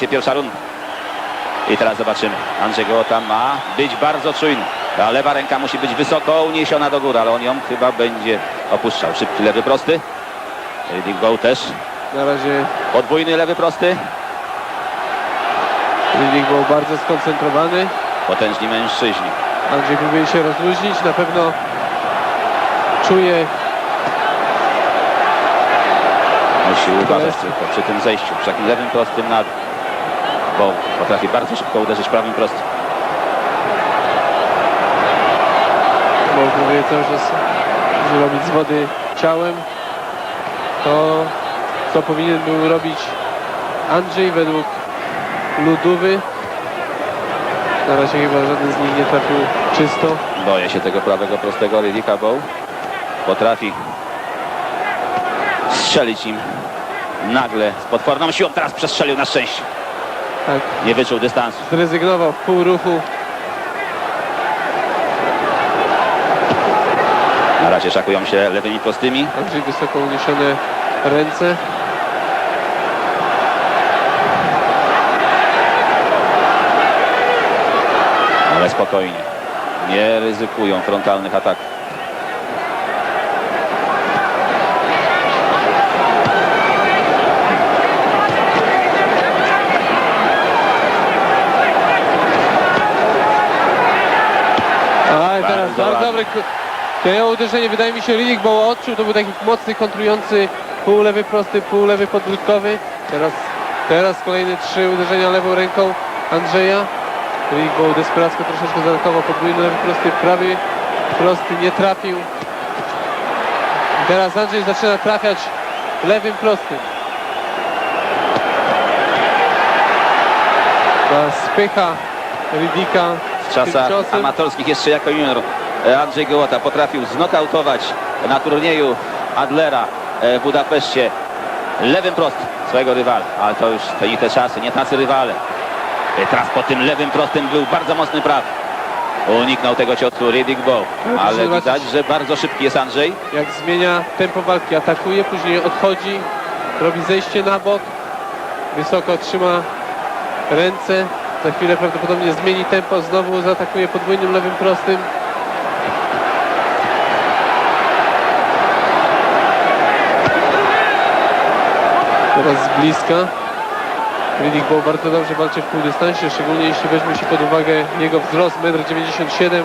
się pierwsza runda. I teraz zobaczymy. Andrzej Gołota ma być bardzo czujny. Ta lewa ręka musi być wysoko uniesiona do góry, ale on ją chyba będzie opuszczał. Szybki lewy prosty. Riddick Bowe też. Na razie Podwójny lewy prosty. Riddick był bardzo skoncentrowany. Potężni mężczyźni. Andrzej próbuje się rozluźnić. Na pewno czuje Musi uważać tylko przy tym zejściu, przy takim lewym prostym na dół. Bo potrafi bardzo szybko uderzyć prawym prostym. bo próbuje cały czas zrobić z wody ciałem. To, co powinien był robić Andrzej według Ludówy. Na razie chyba żaden z nich nie trafił czysto. Boję się tego prawego prostego Riddicka Bow. Potrafi strzelić im nagle z potworną siłą. Teraz przestrzelił na szczęście. Tak, Nie wyczuł dystansu. zrezygnował w pół ruchu. Na razie szakują się lewymi prostymi. Andrzej wysoko uniesione ręce. Ale spokojnie. Nie ryzykują frontalnych ataków. A teraz Bardzo bardzo ładnie. Dobre. To uderzenie wydaje mi się Riddick bo odczuł. To był taki mocny kontrujący pół lewy prosty, pół lewy podwrótkowy. Teraz, teraz kolejne trzy uderzenia lewą ręką Andrzeja. Riddick Bow desperacko troszeczkę zaatakował podwójny lewy prosty, prawy prosty nie trafił. Teraz Andrzej zaczyna trafiać lewym prostym. Spycha Riddicka W czasach amatorskich jeszcze jako junior Andrzej Gołota potrafił znokautować na turnieju Adlera e, w Budapeszcie lewym prostym swojego rywala. Ale to już to i te czasy, nie tacy rywale. E, Teraz po tym lewym prostym był bardzo mocny prawy. Uniknął tego ciosu Riddick Bow, ale widać, że bardzo szybki jest Andrzej. jak zmienia tempo walki, atakuje, później odchodzi, robi zejście na bok, wysoko trzyma ręce, za chwilę prawdopodobnie zmieni tempo, znowu zaatakuje podwójnym lewym prostym. Teraz z bliska. Riddick Bowe bardzo dobrze walczy w półdystansie, szczególnie jeśli weźmie się pod uwagę jego wzrost 1,97 m.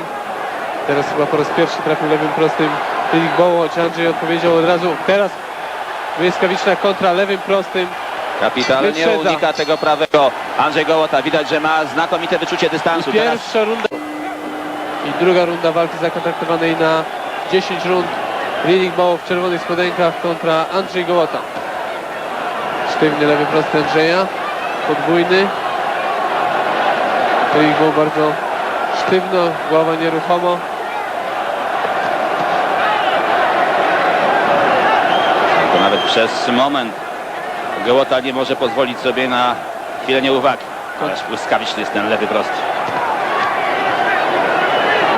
Teraz chyba po raz pierwszy trafił lewym prostym Riddick Bowe, choć Andrzej odpowiedział od razu. Teraz błyskawiczna kontra lewym prostym. Kapitalnie Wyprzedza. unika tego prawego Andrzej Gołota. Widać, że ma znakomite wyczucie dystansu. Teraz Pierwsza runda i druga runda walki zakontraktowanej na 10 rund. Riddick Bowe w czerwonych spodenkach kontra Andrzej Gołota. Sztywny lewy prosty Andrzeja, podwójny. Riddick Bowe bardzo sztywno, głowa nieruchomo. to nawet przez moment Gołota nie może pozwolić sobie na chwilę nieuwagi. Ależ błyskawiczny jest ten lewy prosty.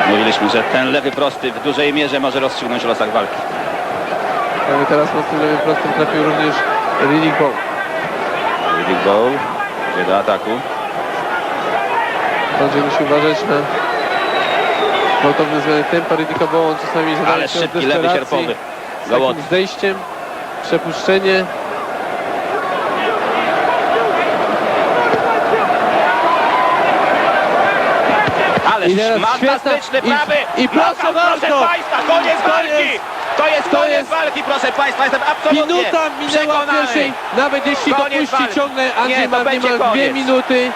Mówiliśmy, że ten lewy prosty w dużej mierze może rozstrzygnąć losach walki. Ale teraz mocnym lewym prostym trafił również Riddick Bowe. Riddick Bowe idzie do ataku. Andrzej musi uważać na gwałtowne zmiany tempa Riddicka Bowe. On czasami zadaje Ale się szybki lewy sierpowy. z takim zejściem, przepuszczenie. Ależ I teraz fantastyczny świetna- prawy! i- i proszę Knockout, bardzo! proszę Państwa, koniec walki! Jest- To jest to koniec jest- walki, proszę Państwa, jestem absolutnie Minuta minęła przekonany. pierwszej, nawet jeśli Koniec dopuści walki. ciągle Andrzej Nie, to ma będzie niemal dwie koniec. minuty,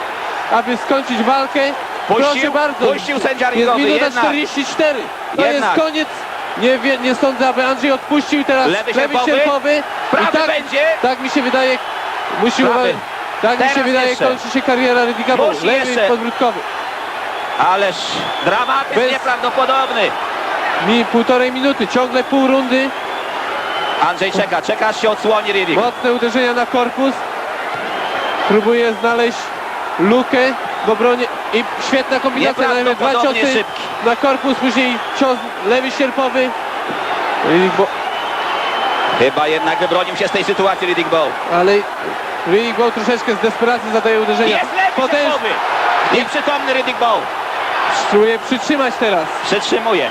aby skończyć walkę. Proszę Puścił- bardzo. puścił sędzia Jest ringowy, minuta jednak. 44. To Jednak. jest koniec. Nie, wie, nie sądzę, aby Andrzej odpuścił teraz Lewy sierpowy. sierpowy. Prawy tak, będzie. tak mi się wydaje, musi Prawy. uważać. Tak mi Teraz się wydaje, jeszcze. kończy się kariera Bowe. Musi Lewy jeszcze. podbródkowy. Ależ dramatyzm Bez- nieprawdopodobny. Mi półtorej minuty, ciągle pół rundy. Andrzej czeka, czeka aż się odsłoni Riddick. Mocne uderzenia na korpus. Próbuje znaleźć lukę w obronie i świetna kombinacja. Najpierw dwa Nieprawdopodobnie ciosy szybki. na korpus, później cios lewy sierpowy. Riddick Bowe, Chyba jednak wybronił się z tej sytuacji Riddick Bowe. ale Riddick Bowe troszeczkę z desperacji zadaje uderzenia. Jest lewy Potężny. sierpowy. Nieprzytomny Riddick Bowe. Próbuje przytrzymać teraz. Przytrzymuje.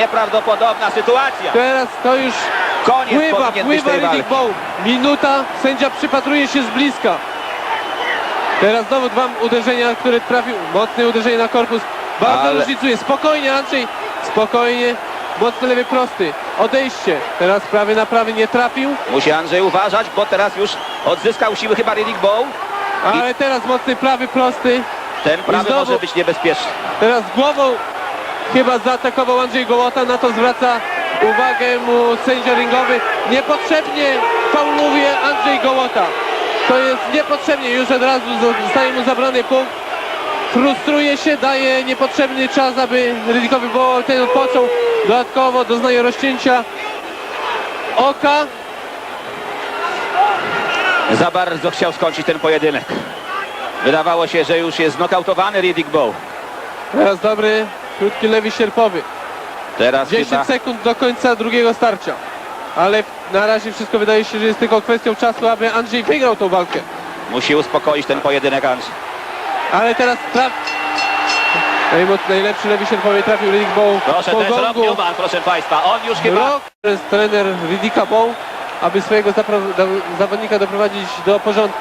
Nieprawdopodobna sytuacja. Teraz to już Koniec pływa, powinien być pływa tej walki. Riddick Bowe. Minuta, sędzia przypatruje się z bliska. Teraz znowu dwa uderzenia, które trafił. Mocne uderzenie na korpus. Bardzo Ale- różnicuje. Spokojnie Andrzej, spokojnie. Mocny lewy prosty. Odejście. Teraz prawy na prawy nie trafił. Musi Andrzej uważać, bo teraz już odzyskał siły chyba Riddick Bowe. Ale teraz mocny prawy prosty. Ten prawy znowu- może być niebezpieczny. Teraz głową chyba zaatakował Andrzej Gołota, na to zwraca uwagę mu sędzia ringowy. Niepotrzebnie fauluje Andrzej Gołota. To jest niepotrzebnie, już od razu zostaje mu zabrany punkt. Frustruje się, daje niepotrzebny czas, aby Rydzikowi było ten odpoczął. Dodatkowo doznaje rozcięcia oka. Za bardzo chciał skończyć ten pojedynek. Wydawało się, że już jest znokautowany Riddick Bowe. Teraz dobry, krótki lewy sierpowy. Teraz 10 chyba sekund do końca drugiego starcia. Ale na razie wszystko wydaje się, że jest tylko kwestią czasu, aby Andrzej wygrał tą walkę. musi uspokoić ten pojedynek Andrzej. Ale teraz traf... Najlepszy lewy sierpowy trafił Riddick Bowe Proszę, po to jest Rob. Newman, proszę Państwa. On już chyba... Rok to jest trener Riddicka Bowe, aby swojego zawodnika doprowadzić do porządku.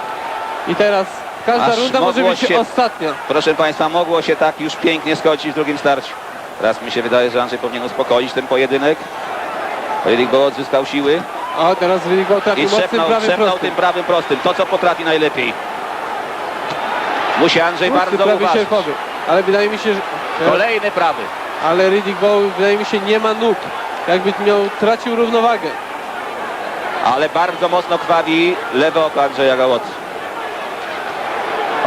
I teraz każda Aż runda może mogło być się- ostatnia. Proszę Państwa, mogło się tak już pięknie skończyć w drugim starciu. Teraz mi się wydaje, że Andrzej powinien uspokoić ten pojedynek. Riddick Bowe odzyskał siły A teraz Riddick Bowe i trafił mocnym trzepnął, prawym trzepnął prostym. tym prawym prostym. To, co potrafi najlepiej. Musi Andrzej Mocny bardzo prawy uważać. sierpowy. Ale wydaje mi się, że... Kolejny prawy. Ale Riddick Bowe wydaje mi się nie ma nóg. Jakby miał, tracił równowagę. Ale bardzo mocno krwawi lewe oko Andrzeja Gałoty.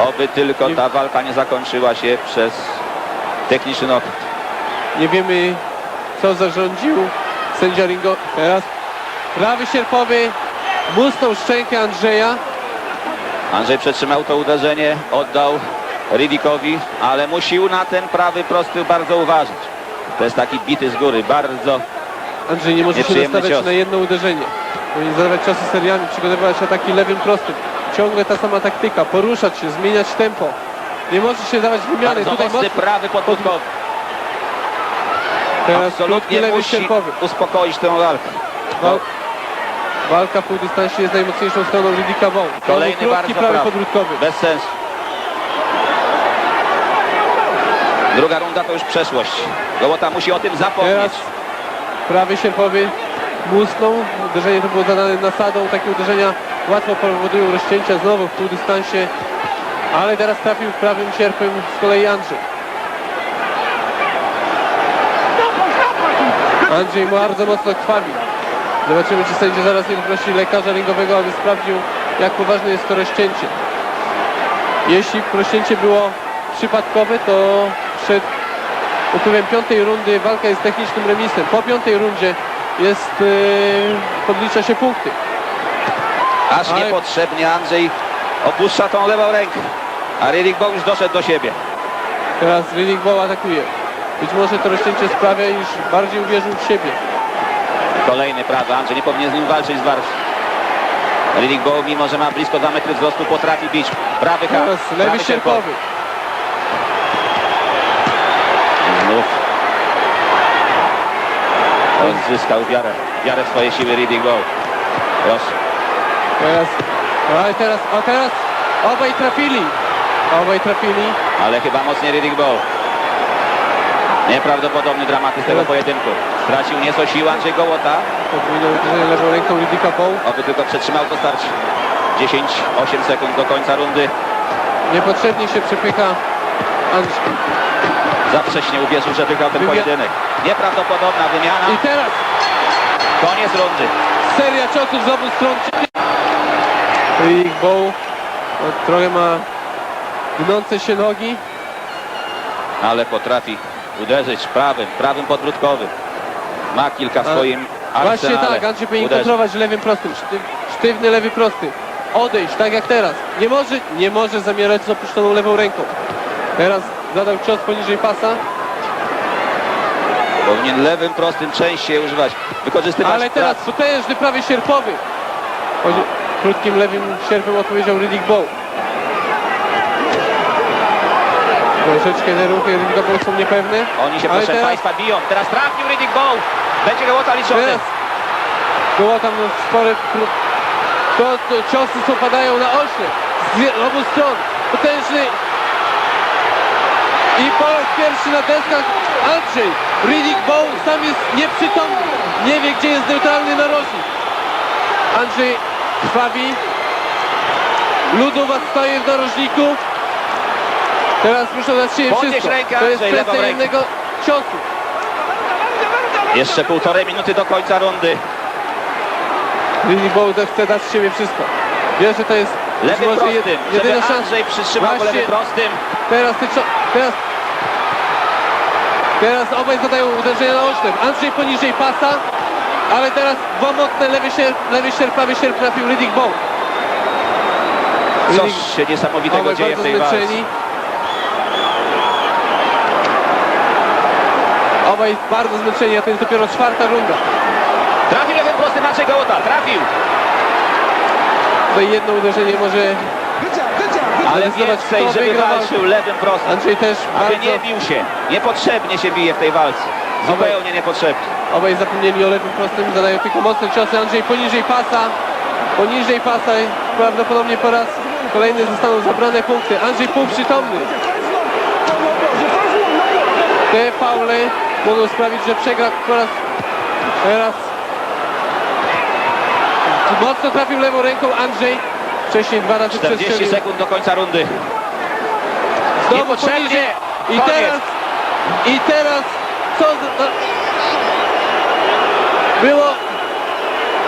Oby tylko ta walka nie zakończyła się przez techniczny knockout. Nie wiemy co zarządził sędzia Ringo. Teraz prawy sierpowy musnął szczękę Andrzeja. Andrzej przetrzymał to uderzenie, oddał Riddickowi, ale musił na ten prawy prosty bardzo uważać. To jest taki bity z góry, bardzo Andrzej nie może się nastawiać cios. na jedno uderzenie. Powinien zadawać czasy seriami, przygotowywać ataki lewym prostym. Ciągle ta sama taktyka, poruszać się, zmieniać tempo. Nie może się dawać wymiany. bardzo Tutaj mocny mocno. prawy podwórkowy. Teraz Absolutnie lewy musi sierpowy. uspokoić tę walkę. Wal... Walka w półdystansie jest najmocniejszą stroną Riddicka Bowe. Kolejny Krótki bardzo prawy podwrótkowy. Bez sensu. Druga runda to już przeszłość. Gołota musi o tym zapomnieć. Teraz prawy sierpowy musnął. Uderzenie to było zadane nasadą. Takie uderzenia łatwo powodują rozcięcia znowu w półdystansie. Ale teraz trafił prawym sierpem z kolei Andrzej. Andrzej bardzo mocno krwawi. Zobaczymy, czy sędzia zaraz nie poprosi lekarza ringowego, aby sprawdził, jak poważne jest to rozcięcie. Jeśli rozcięcie było przypadkowe, to przed upływem piątej rundy walka jest technicznym remisem. Po piątej rundzie jest, yy, podlicza się punkty. Aż niepotrzebnie Andrzej opuszcza tą lewą rękę. A Riddick Bowe już doszedł do siebie. Teraz Riddick Bowe atakuje. Być może to rozcięcie sprawia, iż bardziej uwierzył w siebie. Kolejny prawy. Andrzej nie powinien z nim walczyć z walki. Riddick Bowe, mimo że ma blisko 2 metry wzrostu, potrafi bić. Prawy hak, Teraz lewy sierpowy. Znów odzyskał wiarę, wiarę w swoje siły Riddick Bowe. Proszę. Teraz, ale teraz, a teraz obaj trafili. Obaj trafili. Ale chyba mocniej Riddick Bowe. Nieprawdopodobny dramatyzm tego pojedynku. Stracił nieco sił Andrzej Gołota. Podwójne uderzenie lewą ręką Riddicka. Oby tylko przetrzymał to starcie. 10-8 sekund do końca rundy. Niepotrzebnie się przepycha Andrzej. Za wcześnie uwierzył, że wygrał ten Wymia- pojedynek. Nieprawdopodobna wymiana. I teraz Koniec rundy. seria ciosów z obu stron. Rick Bow no, trochę ma gnące się nogi. Ale potrafi uderzyć prawym, prawym podbródkowym. Ma kilka w A- swoim Właśnie arsenale. tak, Andrzej powinien uderzeń. kontrolować lewym prostym. Sztyw, sztywny lewy prosty. Odejść, tak jak teraz. Nie może, nie może zamierać z opuszczoną lewą ręką. Teraz zadał cios poniżej pasa, Powinien lewym, prostym częściej używać. Wykorzystywać ale teraz potężny prawy sierpowy. Chodzi- krótkim lewym sierpem odpowiedział Riddick Bow. Troszeczkę te ruchy Riddick Bow są niepewne. Oni się, ale proszę teraz, Państwa, biją. Teraz trafił Riddick Bow. Będzie gołota liczony. teraz było tam spore to, to ciosy co padają na ośle z obu stron. Potężny i po raz pierwszy na deskach Andrzej Riddick Bow sam jest nieprzytomny. Nie wie gdzie jest neutralny narożnik. Andrzej krwawi. Ludowa staje w narożniku. Teraz muszą dać Podnieś wszystko. rękę, To jest kwestia jednego ciosu. Jeszcze półtorej minuty do końca rundy. Riddick Bow chce dać z siebie wszystko. Wie, że to jest Lewym może jed- prostym, jedyna żeby szansa. Andrzej przytrzymał Właśnie- lewym prostym. Teraz ty? Teraz. Teraz obaj zadają uderzenie na oślep. Andrzej poniżej pasa, ale teraz dwa mocne lewy sierp, lewy sierp, prawy sierp trafił Riddick Bow. Coś się niesamowitego obaj dzieje w bardzo tej walce. zmęczeni. Obaj bardzo zmęczeni, a to jest dopiero czwarta runda. Trafił lewym prostym Andrzej Gołota. Trafił. Tutaj jedno uderzenie może Ale więcej, żeby wygra walczył lewym prostym. Andrzej też Aby bardzo... nie bił się. Niepotrzebnie się bije w tej walce. Zupełnie niepotrzebnie. Obaj zapomnieli o lewym prostym, zadają tylko mocne ciosy. Andrzej poniżej pasa, poniżej pasa i prawdopodobnie po raz kolejny zostaną zabrane punkty. Andrzej półprzytomny. Te faule mogą sprawić, że przegra po raz teraz. Mocno trafił lewą ręką Andrzej. Wcześniej dwa razy 40 przestrzelił. sekund do końca rundy. Znowu poniżej. I teraz, i teraz, co no. Było,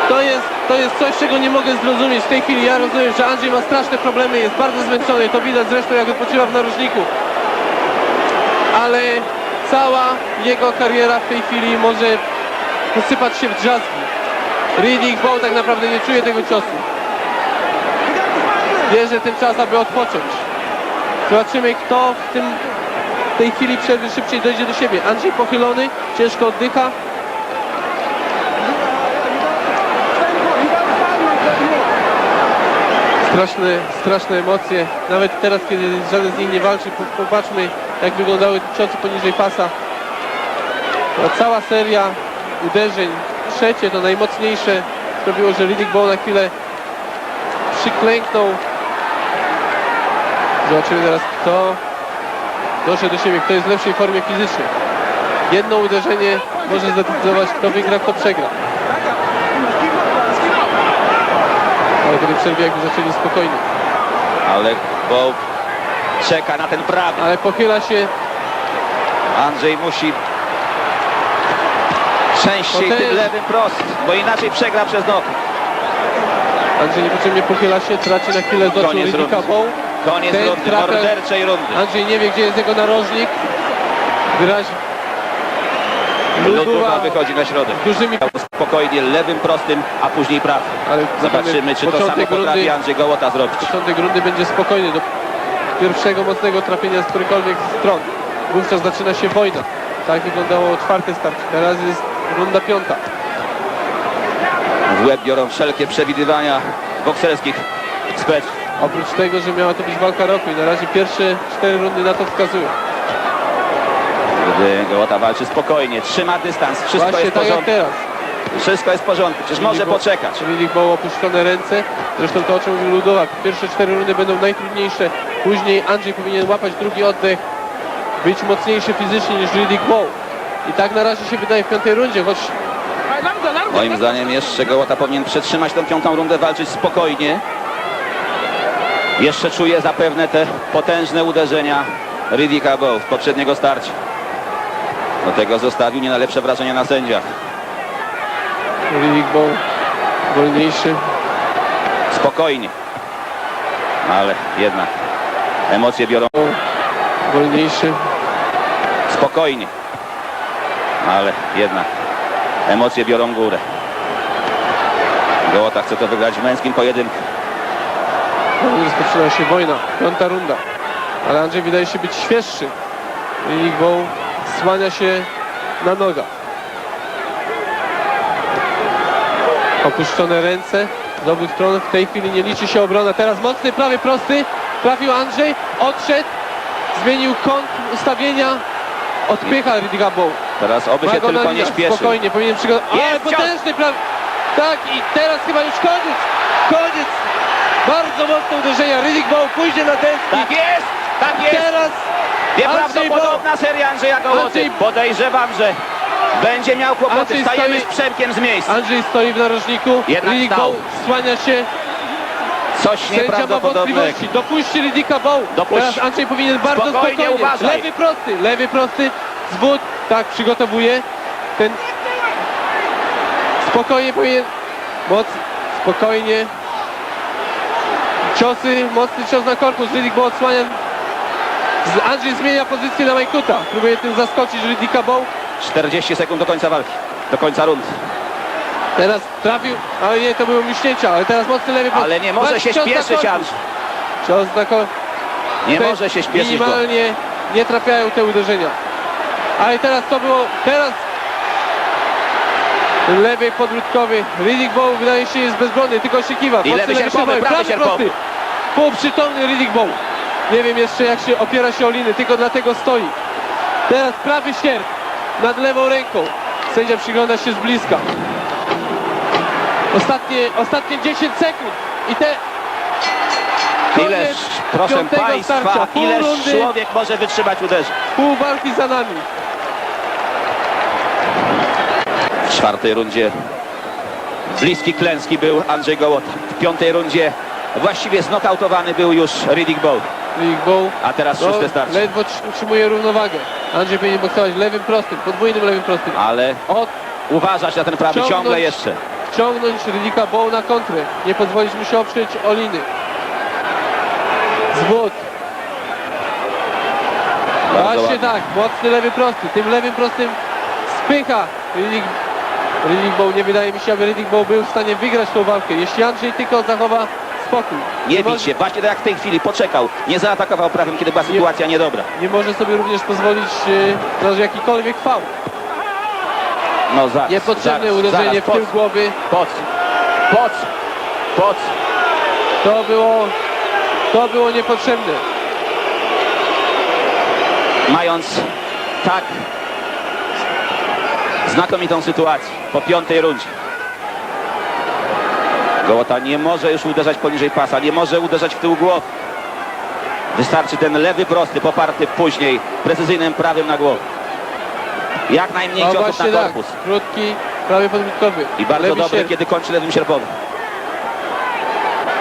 to jest, to jest coś, czego nie mogę zrozumieć. W tej chwili ja rozumiem, że Andrzej ma straszne problemy, jest bardzo zmęczony, to widać zresztą jak odpoczywa w narożniku. Ale cała jego kariera w tej chwili może posypać się w drzazgi. Riddick Bow tak naprawdę nie czuje tego ciosu. Bierze ten czas, aby odpocząć. Zobaczymy, kto w tym w tej chwili przerwy szybciej dojdzie do siebie. Andrzej pochylony, ciężko oddycha. Straszne, straszne emocje. Nawet teraz, kiedy żaden z nich nie walczy, po- popatrzmy, jak wyglądały ciosy poniżej pasa. Ta cała seria uderzeń, trzecie, to najmocniejsze, sprawiło, że Riddick Bowe na chwilę przyklęknął. Zobaczymy teraz, kto doszedł do siebie, kto jest w lepszej formie fizycznej. Jedno uderzenie może zdecydować, kto wygra, kto przegra. Ale po tej przerwie jakby zaczęli spokojnie. Ale Bow czeka na ten prawy. Ale pochyla się, Andrzej musi częściej tym lewym prostym, bo inaczej przegra przez nok. Andrzej niepotrzebnie pochyla się, traci na chwilę z oczu Koniec Riddicka rundy. Bow. Koniec rundy, morderczej rundy. Andrzej nie wie, gdzie jest jego narożnik. Wyraźnie. Ludowa wychodzi na środek. dużymi... Spokojnie lewym prostym, a później prawym. Ale Zobaczymy, czy to samo potrafi rundy, Andrzej Gołota zrobić. początek rundy będzie spokojny do pierwszego mocnego trafienia z którejkolwiek stron. Wówczas zaczyna się wojna. Tak wyglądało czwarte starcie. Teraz jest runda piąta. W łeb biorą wszelkie przewidywania bokserskich ekspertów. Oprócz tego, że miała to być walka roku i na razie pierwsze cztery rundy na to wskazują. Gołota walczy spokojnie, trzyma dystans, wszystko Właśnie jest w tak jak porządku. teraz. Wszystko jest w porządku, przecież może Bowe- poczekać. Riddick Bowe opuszczone ręce. Zresztą to o czym mówił Ludowak. Pierwsze cztery rundy będą najtrudniejsze. Później Andrzej powinien łapać drugi oddech. Być mocniejszy fizycznie niż Riddick Bowe. I tak na razie się wydaje w piątej rundzie, choć Moim zdaniem jeszcze Gołota powinien przetrzymać tę piątą rundę, walczyć spokojnie. Jeszcze czuje zapewne te potężne uderzenia Riddicka Bow w poprzedniego starcia. Do tego zostawił nie najlepsze wrażenie na sędziach. Riddick Bowe wolniejszy. Spokojnie. Ale jednak emocje biorą wolniejszy. spokojnie. Ale jednak emocje biorą górę. Gołota chce to wygrać w męskim pojedynku. Rozpoczyna się wojna. Piąta runda. Ale Andrzej wydaje się być świeższy. Riddick Bowe słania się na nogach. Opuszczone ręce. z obu stron. W tej chwili nie liczy się obrona. Teraz mocny, prawy prosty. Trafił Andrzej, odszedł, zmienił kąt ustawienia. Odpycha Rydiga Bow. Teraz oby się tylko nie śpieszy. Spokojnie, powinien przygotować. Ale potężny prawy. Tak i teraz chyba już koniec. Koniec. Bardzo mocne uderzenia. Rydik Bow pójdzie na tętni. Tak jest! Tak jest! Teraz Nieprawdopodobna seria Andrzeja Gołoty. Andrzej- Podejrzewam, że będzie miał kłopoty. Andrzej Stajemy stoi- z Przemkiem z miejsca. Andrzej stoi w narożniku. Jednak stał. Bow słania się. Coś Sędzia ma nieprawdopodobnego. wątpliwości. Dopuści Rydika Bow. Dopuść. Teraz Andrzej powinien bardzo Spokojnie, spokojnie. uważaj. Lewy prosty, lewy prosty. Zwód. Tak, przygotowuje. Ten... Spokojnie powinien... Moc. Spokojnie. Ciosy, mocny cios na korpus. Rydik Bow odsłania. Andrzej zmienia pozycję na Majkuta. Próbuje tym zaskoczyć Rydika Bow. 40 sekund do końca walki. Do końca rund. Teraz trafił, ale nie, to było miśnięcia, ale teraz mocny lewy prosty. Ale nie może się śpieszyć. Andrzej. Cios na. Nie może się śpieszyć. Minimalnie nie trafiają te uderzenia. Ale teraz to było, teraz lewy podbródkowy. Riddick Bow wydaje się jest bezbronny, tylko się kiwa. I lewy sierpowy, sierpowy, prawy sierpowy. Półprzytomny Riddick Bow. Nie wiem jeszcze jak się opiera się o liny, tylko dlatego stoi. Teraz prawy sierp nad lewą ręką. Sędzia przygląda się z bliska. Ostatnie, ostatnie 10 sekund i te Ileż, proszę Państwa, starcia. Pół ileż rundy. człowiek może wytrzymać uderzeń. Pół walki za nami. W czwartej rundzie bliski klęski był Andrzej Gołota. W piątej rundzie właściwie znokautowany był już Riddick Bow. Riddick Bow A teraz no, szóste starcie. ledwo tr- utrzymuje równowagę. Andrzej powinien boksować lewym prostym, podwójnym lewym prostym. Ale Od uważać na ten prawy Ciągnąć. ciągle jeszcze. ciągnąć Riddicka Bow na kontrę. Nie pozwolić mu się oprzeć o liny. Zwód. Bardzo Właśnie ładnie. tak, mocny lewy prosty. Tym lewym prostym spycha Riddick, Riddick Bow. Nie wydaje mi się, aby Riddick Bow był w stanie wygrać tą walkę. Jeśli Andrzej tylko zachowa spokój. Nie może- bić się, właśnie tak jak w tej chwili, poczekał. Nie zaatakował prawym, kiedy była sytuacja niedobra. nie może sobie również pozwolić e, na jakikolwiek fał. No zaraz, Niepotrzebne zaraz, uderzenie zaraz, w tył głowy. Po co? Po co? Po co? To było, to było niepotrzebne. Mając tak znakomitą sytuację po piątej rundzie. Gołota nie może już uderzać poniżej pasa, nie może uderzać w tył głowy. Wystarczy ten lewy prosty, poparty później precyzyjnym prawym na głowę. Jak najmniej No ciosów na tak, korpus. krótki, prawie podbródkowy. I bardzo Lewy dobry, sierp. kiedy kończy lewym sierpowym.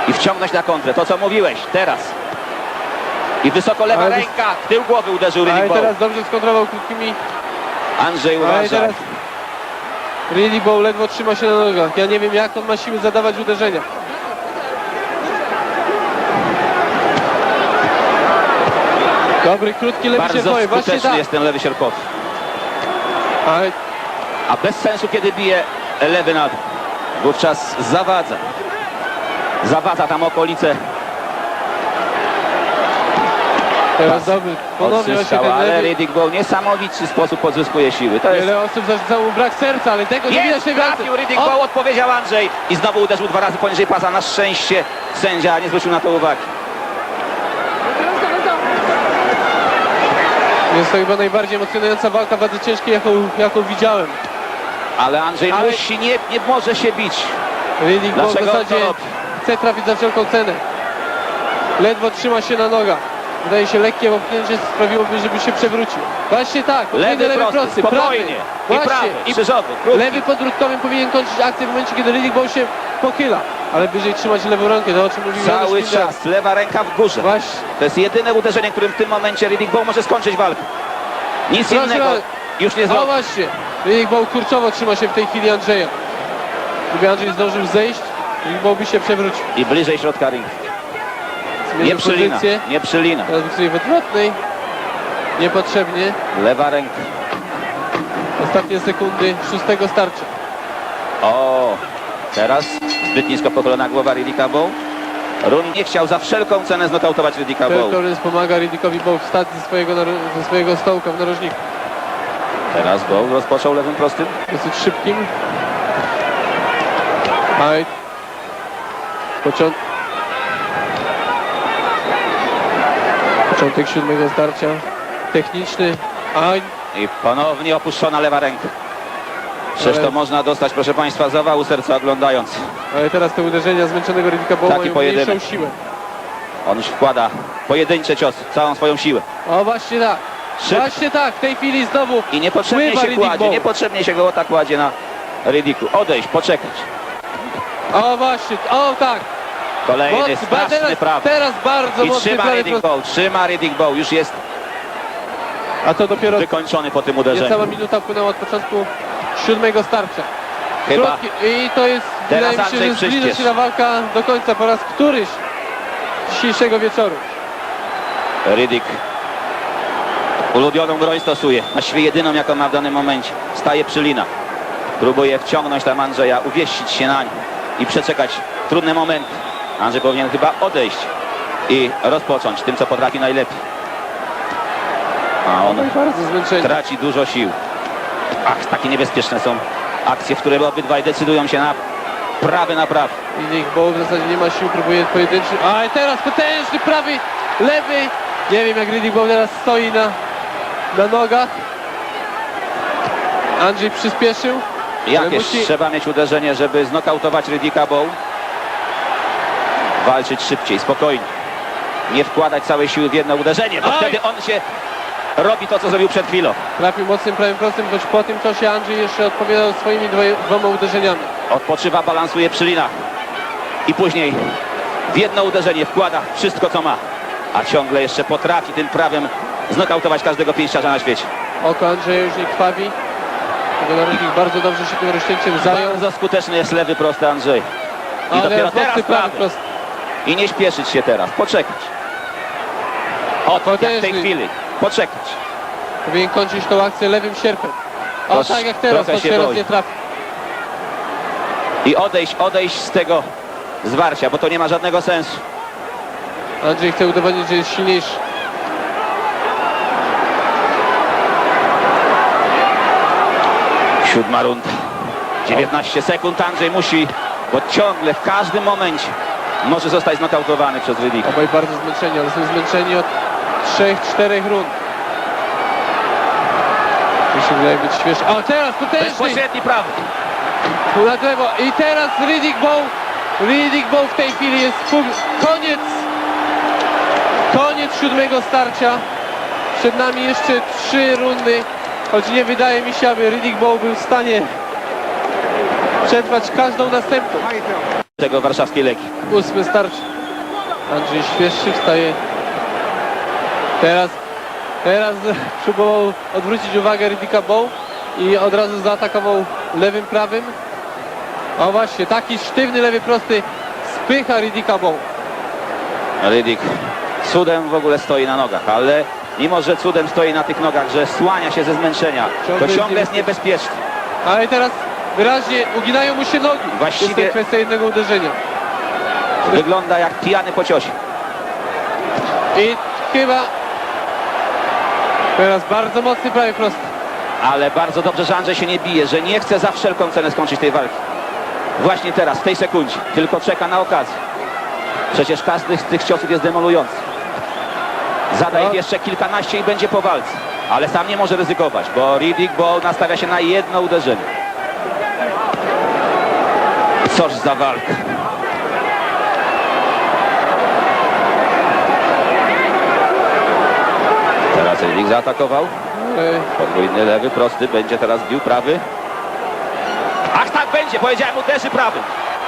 I wciągnąć na kontrę. To co mówiłeś, teraz. I wysoko lewa Ale- ręka, w tył głowy uderzył Ale Bowe. teraz dobrze skontrował krótkimi. Andrzej Ale uważa. Teraz Riddick Bow ledwo trzyma się na nogach. Ja nie wiem jak on ma siły zadawać uderzenia. Dobry, krótki lewy Bardzo sierpowy. Właśnie skuteczny tak. jest ten lewy sierpowy. Ale A bez sensu, kiedy bije lewy na dół. Wówczas zawadza. Zawadza tam okolice. Teraz dobry. Ponownie właśnie Odzyskał, ten ale. Riddick Bowe w niesamowity sposób pozyskuje siły. To jest... Wiele osób zarzucało brak serca, ale tego nie widać Jest, trafił Riddick O, Bowe, odpowiedział Andrzej. I znowu uderzył dwa razy poniżej pasa. Na szczęście sędzia nie zwrócił na to uwagi. Jest to chyba najbardziej emocjonująca walka wadze ciężkiej, jaką, jaką widziałem. Ale Andrzej Ale- musi, nie, nie może się bić. Riddick Bowe w Dlaczego zasadzie to robi? chce trafić za wszelką cenę. Ledwo trzyma się na nogach. Wydaje się lekkie popchnięcie sprawiłoby, żeby się przewrócił. Właśnie tak, Lewy, lewy prosty, prosty, prawy. I Właśnie. prawy, I krzyżowy, krótki. lewy podbródkowy powinien kończyć akcję w momencie, kiedy Riddick Bowe się pochyla. Ale wyżej trzymać lewą rękę, to o czym mówił Cały czas, lewa ręka w górze. Właśnie. To jest jedyne uderzenie, którym w tym momencie Riddick Bowe może skończyć walkę. Nic Proszę innego już nie zrobi. właśnie, Riddick Bowe kurczowo trzyma się w tej chwili Andrzeja. Gdyby Andrzej zdążył zejść, Riddick Bowe by się przewrócił. I bliżej środka ringu. Nie przylina, pozycję. nie przylina. Teraz w odwrotnej. Niepotrzebnie. Lewa ręka. Ostatnie sekundy szóstego starcia. O, teraz zbyt nisko pochylona głowa Riddicka Bowe. Run nie chciał za wszelką cenę znokautować Phil Bowe. Collins pomaga Riddickowi Bow wstać ze swojego, ze swojego stołka w narożniku. Teraz Bowe rozpoczął lewym prostym. Dosyć szybkim. Ale Począt... Początek siódmego starcia. Techniczny. A I ponownie opuszczona lewa ręka. Przecież to można dostać, proszę Państwa, zawału serca oglądając. Ale teraz te uderzenia zmęczonego Rydika Taki mają pojedynek. mniejszą siłę. On już wkłada pojedyncze ciosy, całą swoją siłę. O właśnie tak. Szybko. Właśnie tak, w tej chwili znowu I niepotrzebnie się Riddick kładzie, Bowe. niepotrzebnie się gołota kładzie na Riddiku. Odejść, poczekać. O właśnie, o tak. Kolejny Moc- ba- straszny teraz, prawy. teraz bardzo I mocny trzyma prawy. Bow, trzyma Riddick Bow. Już jest A to dopiero wykończony po tym niecała uderzeniu. minuta upłynęła od początku siódmego starcia. Chyba Krótki- I to jest, Teraz wydaje mi się, Andrzej że zbliża się ta walka do końca po raz któryś dzisiejszego wieczoru. Riddick ulubioną broń stosuje. Właściwie jedyną, jaką ma w danym momencie. Staje przy linach. Próbuje wciągnąć tam Andrzeja, uwieścić się na nim i przeczekać trudne momenty. Andrzej powinien chyba odejść i rozpocząć tym, co potrafi najlepiej. A on zmęczeni. traci dużo sił. Ach, takie niebezpieczne są akcje, w których obydwaj decydują się na prawy na prawy. I niech Boł w zasadzie nie ma sił, próbuje pojedynczy. A i teraz potężny prawy, lewy. Nie wiem jak Riddick Bowl teraz stoi na, na nogach. Andrzej przyspieszył. Jakieś musi- trzeba mieć uderzenie, żeby znokautować Ryddicka Bow. Walczyć szybciej, spokojnie. Nie wkładać całej siły w jedno uderzenie, bo Oj! wtedy on się robi to, co zrobił przed chwilą. Trafił mocnym prawym prostym, choć po tym czasie Andrzej jeszcze odpowiadał swoimi dwoje, dwoma uderzeniami. Odpoczywa, balansuje przy linach. I później w jedno uderzenie wkłada wszystko, co ma. A ciągle jeszcze potrafi tym prawem znokautować każdego pięściarza na świecie. Oko Andrzeja już nie krwawi. Bardzo dobrze się tym rozcięciem zajął. Bardzo skuteczny jest lewy prosty Andrzej. I Ale dopiero teraz prawy prawy. prosty. I nie śpieszyć się teraz, poczekać. O, jak w tej chwili. Poczekać. Powinien kończyć tą akcję lewym sierpem. O tak jak teraz, to się teraz boi. nie trafi. I odejść, odejść z tego zwarcia, bo to nie ma żadnego sensu. Andrzej chce udowodnić, że jest silniejszy. Siódma runda. 19 sekund Andrzej musi, bo ciągle w każdym momencie może zostać znokautowany przez Rydika. Obaj bardzo zmęczeni, ale są zmęczeni od 3-4 rund. Się wydaje być świeży. O teraz potężny! Bezpośredni prawy. Tu na lewo i teraz Riddick Bow. Riddick Bow w tej chwili jest pół... koniec. Koniec siódmego starcia. Przed nami jeszcze trzy rundy. Choć nie wydaje mi się, aby Riddick Bow był w stanie przetrwać każdą następną. Tego warszawskiej legi. Ósmy starcie. Andrzej Świeższy wstaje. Teraz, teraz próbował odwrócić uwagę Riddicka Bow i od razu zaatakował lewym, prawym. O właśnie, taki sztywny lewy prosty spycha Riddicka Bow. Rydik cudem w ogóle stoi na nogach, ale mimo, że cudem stoi na tych nogach, że słania się ze zmęczenia, to ciągle jest niebezpieczny. Ale teraz wyraźnie uginają mu się nogi. Właściwie- Jest to kwestia jednego uderzenia. Wygląda jak pijany po ciosie. I chyba teraz bardzo mocny prawy prosty. Ale bardzo dobrze, że Andrzej się nie bije, że nie chce za wszelką cenę skończyć tej walki. Właśnie teraz, w tej sekundzie. Tylko czeka na okazję. Przecież każdy z tych ciosów jest demolujący. Zada No. jeszcze kilkanaście i będzie po walce. Ale sam nie może ryzykować, bo Riddick Bow nastawia się na jedno uderzenie. Coż za walka. Teraz Riddick zaatakował. Podwójny lewy, prosty, będzie teraz bił prawy. Ach tak będzie, powiedziałem uderzy prawy.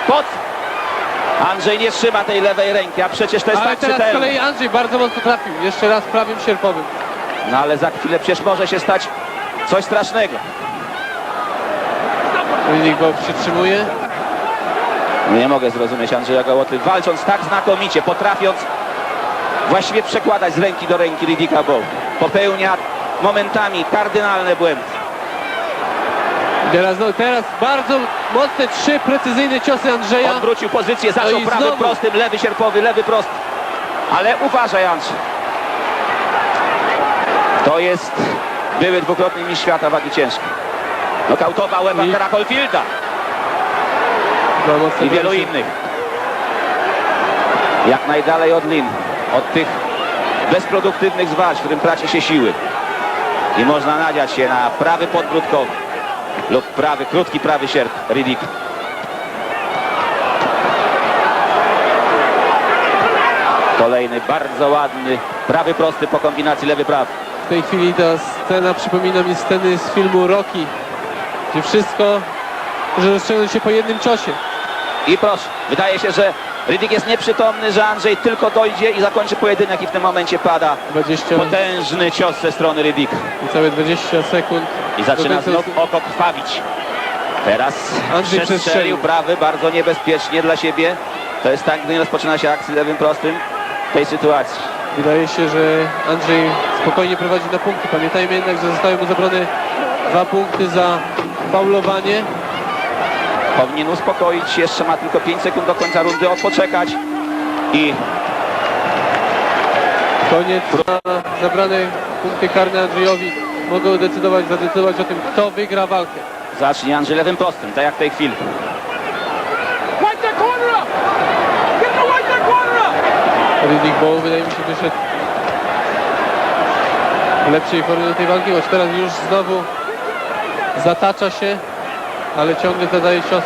Pod. Andrzej nie trzyma tej lewej ręki, a przecież to jest Ale tak teraz z czytelne. kolei Andrzej bardzo mocno trafił. Jeszcze raz prawym sierpowym. No ale za chwilę przecież może się stać coś strasznego. Riddick Bow przytrzymuje. Nie mogę zrozumieć Andrzeja Gołoty, walcząc tak znakomicie, potrafiąc właściwie przekładać z ręki do ręki Riddicka Bow. Popełnia momentami kardynalne błędy. Teraz, no, teraz bardzo mocne trzy precyzyjne ciosy Andrzeja. Odwrócił pozycję, zaczął No i prawym znowu. prostym, lewy sierpowy, lewy prosty. Ale uważaj Andrzej. To jest były dwukrotny mistrz świata wagi ciężkiej. Nokautował Dwa mocne i wielu innych. Jak najdalej od lin, od tych bezproduktywnych zwarć, w którym traci się siły. I można nadziać się na prawy podbródkowy lub prawy, krótki prawy sierp Riddick. Kolejny bardzo ładny prawy prosty po kombinacji lewy prawy. W tej chwili ta scena przypomina mi sceny z filmu Rocky, gdzie wszystko może rozciągnąć się po jednym ciosie. I proszę, wydaje się, że Riddick jest nieprzytomny, że Andrzej tylko dojdzie i zakończy pojedynek i w tym momencie pada 20, potężny cios ze strony Riddick. niecałe 20 sekund. I zaczyna znów oko krwawić. Teraz Andrzej przestrzelił. prawy bardzo niebezpiecznie dla siebie. To jest tak, gdy nie rozpoczyna się akcji lewym prostym w tej sytuacji. Wydaje się, że Andrzej spokojnie prowadzi na punkty. Pamiętajmy jednak, że zostały mu zabrane dwa punkty za faulowanie. Powinien uspokoić się, jeszcze ma tylko 5 sekund do końca rundy, odpoczekać. I Koniec na zabrane punkty karne Andrzejowi mogą decydować, zadecydować o tym, kto wygra walkę. zacznie Andrzej lewym prostym, tak jak w tej chwili. Riddick Bowe wydaje mi się wyszedł w lepszej formie do tej walki, choć teraz już znowu zatacza się, ale ciągle zadaje ciosy.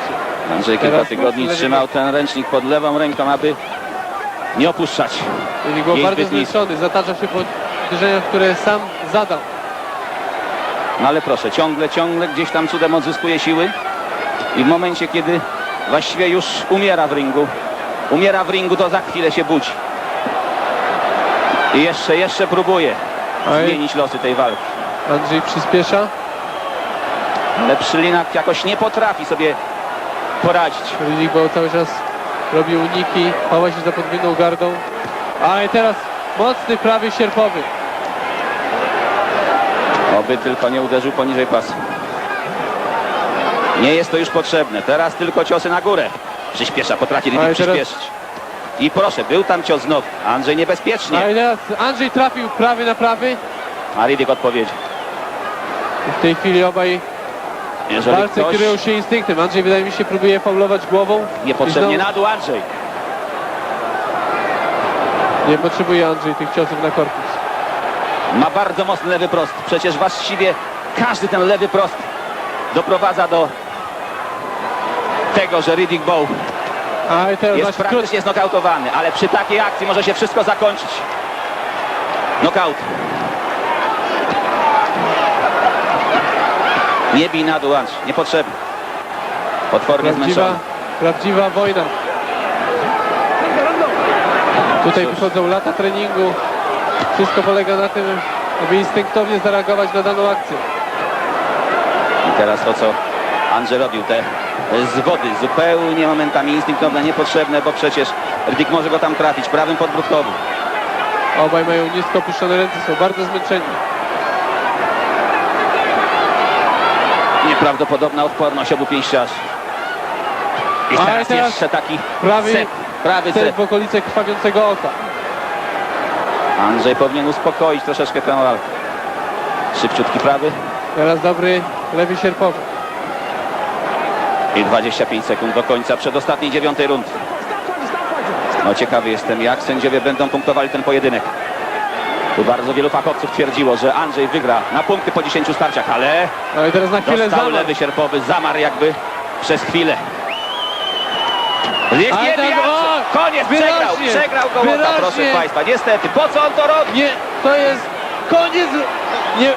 Andrzej kilka Teraz tygodni trzymał ten ręcznik pod lewą ręką, aby nie opuszczać. Bowe Jej bardzo zbyt nisko. zmęczony, zatacza się po uderzeniach, które sam zadał. No ale proszę, ciągle, ciągle gdzieś tam cudem odzyskuje siły i w momencie, kiedy właściwie już umiera w ringu, umiera w ringu, to za chwilę się budzi. I jeszcze, jeszcze próbuje Oj. zmienić losy tej walki. Andrzej przyspiesza, Ale Przylinak jakoś nie potrafi sobie poradzić. Riddick Bowe cały czas robi uniki, chowa się za podwójną gardą. A i teraz mocny prawy sierpowy. Oby tylko nie uderzył poniżej pasa. Nie jest to już potrzebne. Teraz tylko ciosy na górę. Przyspiesza, potrafi Ale teraz- przyspieszyć. I proszę, był tam cios znowu. Andrzej niebezpiecznie. Teraz Andrzej trafił prawy na prawy. A Riddick odpowiedzi. W tej chwili obaj Jeżeli walce ktoś kierują się instynktem. Andrzej wydaje mi się próbuje faulować głową. niepotrzebnie I znowu na dół Andrzej. Nie potrzebuje Andrzej tych ciosów na korpus. Ma bardzo mocny lewy prost. Przecież właściwie każdy ten lewy prost doprowadza do tego, że Riddick Bowe A i teraz jest właśnie praktycznie znokautowany, ale przy takiej akcji może się wszystko zakończyć. Knockout. Nie bij na dół, Andrzej. Niepotrzebny. Potwornie Prawdziwa, zmęczony. prawdziwa wojna. Tutaj wychodzą lata treningu. Wszystko polega na tym, aby instynktownie zareagować na daną akcję. I teraz to, co Andrzej robił, te zwody zupełnie momentami instynktowne, niepotrzebne, bo przecież Riddick może go tam trafić prawym podbródkowym. Obaj mają nisko opuszczone ręce, są bardzo zmęczeni. Nieprawdopodobna odporność obu pięściarzy. I teraz, teraz jeszcze taki prawy- prawy cep. w okolice krwawiącego oka. Andrzej powinien uspokoić troszeczkę tę walkę. Szybciutki prawy Teraz dobry lewy sierpowy. i 25 sekund do końca przedostatniej dziewiątej rundy. No ciekawy jestem, jak sędziowie będą punktowali ten pojedynek. Tu bardzo wielu fachowców twierdziło, że Andrzej wygra na punkty po 10 starciach, ale No i teraz na chwilę dostał zamach. lewy sierpowy, zamarł jakby przez chwilę. Jest Ale nie tak- o! Koniec, przegrał, Wyraźnie, przegrał Gołota, proszę wyraźnie. Państwa. Niestety, po co on to robi? Nie, to jest koniec. Nie,